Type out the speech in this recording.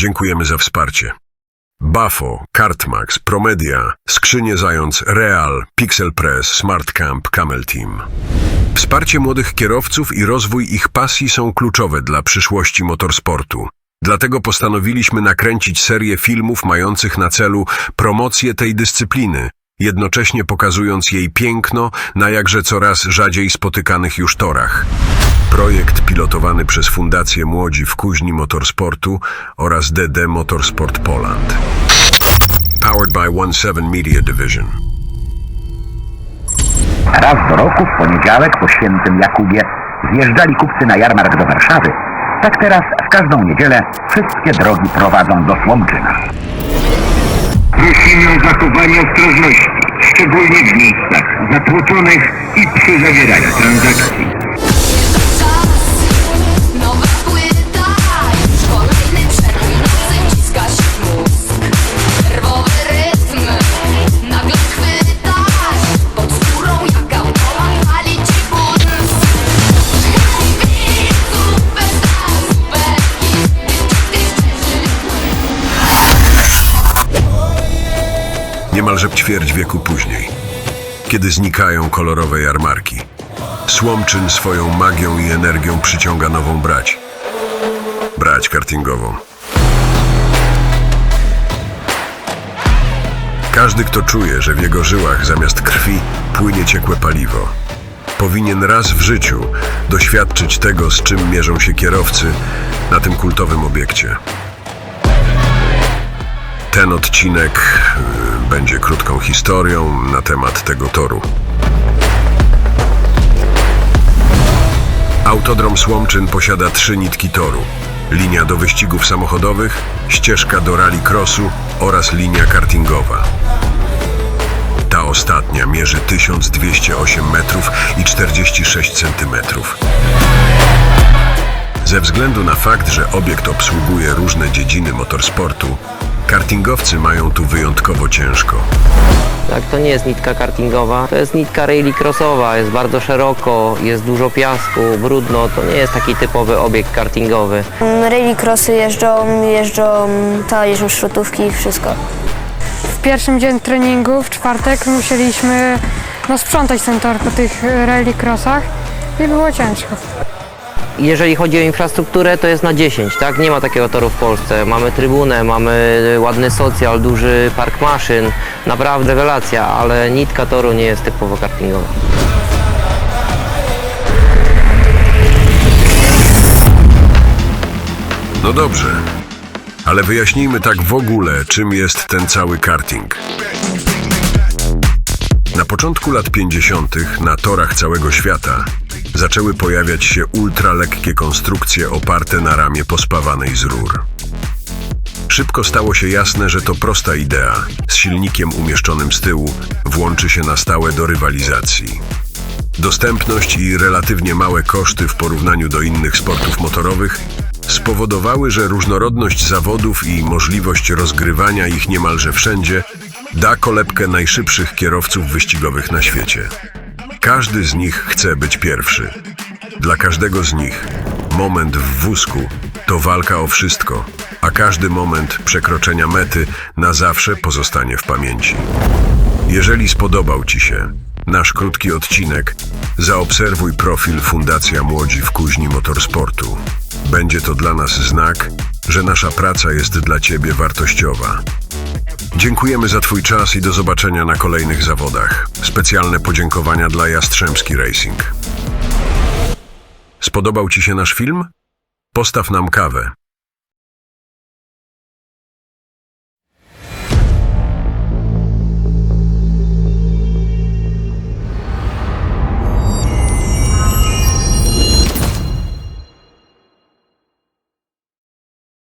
Dziękujemy za wsparcie. Bafo, Kartmax, Promedia, Skrzynie Zając, Real, Pixel Press, Smart Camp, Camel Team. Wsparcie młodych kierowców i rozwój ich pasji są kluczowe dla przyszłości motorsportu. Dlatego postanowiliśmy nakręcić serię filmów mających na celu promocję tej dyscypliny, jednocześnie pokazując jej piękno na jakże coraz rzadziej spotykanych już torach. Projekt pilotowany przez Fundację Młodzi w Kuźni Motorsportu oraz DD Motorsport Poland. Powered by One Seven Media Division. Raz do roku, w poniedziałek po świętym Jakubie, zjeżdżali kupcy na jarmark do Warszawy. Tak teraz w każdą niedzielę wszystkie drogi prowadzą do Słomczyna. Prosimy o zachowanie ostrożności, szczególnie w miejscach zatłoczonych i przy zawieraniu transakcji. Niemalże ćwierć wieku później, kiedy znikają kolorowe jarmarki. Słomczyn swoją magią i energią przyciąga nową brać. Brać kartingową. Każdy, kto czuje, że w jego żyłach zamiast krwi płynie ciekłe paliwo, powinien raz w życiu doświadczyć tego, z czym mierzą się kierowcy na tym kultowym obiekcie. Ten odcinek y, będzie krótką historią na temat tego toru. Autodrom Słomczyn posiada trzy nitki toru. Linia do wyścigów samochodowych, ścieżka do rallycrossu oraz linia kartingowa. Ta ostatnia mierzy 1208 metrów i 46 centymetrów. Ze względu na fakt, że obiekt obsługuje różne dziedziny motorsportu, kartingowcy mają tu wyjątkowo ciężko. Tak, to nie jest nitka kartingowa, to jest nitka rallycrossowa, jest bardzo szeroko, jest dużo piasku, brudno, to nie jest taki typowy obiekt kartingowy. Rallycrossy jeżdżą, jeżdżą, ta jeżdżą szrotówki i wszystko. W pierwszym dzień treningu, w czwartek, musieliśmy no, sprzątać ten tor po tych rallycrossach i było ciężko. Jeżeli chodzi o infrastrukturę, to jest na 10, tak? Nie ma takiego toru w Polsce. Mamy trybunę, mamy ładny socjal, duży park maszyn, naprawdę rewelacja, ale nitka toru nie jest typowo kartingowa. No dobrze, ale wyjaśnijmy tak w ogóle, czym jest ten cały karting. Na początku lat 50. na torach całego świata zaczęły pojawiać się ultralekkie konstrukcje oparte na ramie pospawanej z rur. Szybko stało się jasne, że to prosta idea, z silnikiem umieszczonym z tyłu, włączy się na stałe do rywalizacji. Dostępność i relatywnie małe koszty w porównaniu do innych sportów motorowych spowodowały, że różnorodność zawodów i możliwość rozgrywania ich niemalże wszędzie da kolebkę najszybszych kierowców wyścigowych na świecie. Każdy z nich chce być pierwszy. Dla każdego z nich moment w wózku to walka o wszystko, a każdy moment przekroczenia mety na zawsze pozostanie w pamięci. Jeżeli spodobał Ci się nasz krótki odcinek, zaobserwuj profil Fundacja Młodzi w Kuźni Motorsportu. Będzie to dla nas znak, że nasza praca jest dla Ciebie wartościowa. Dziękujemy za Twój czas i do zobaczenia na kolejnych zawodach. Specjalne podziękowania dla Jastrzębski Racing. Spodobał Ci się nasz film? Postaw nam kawę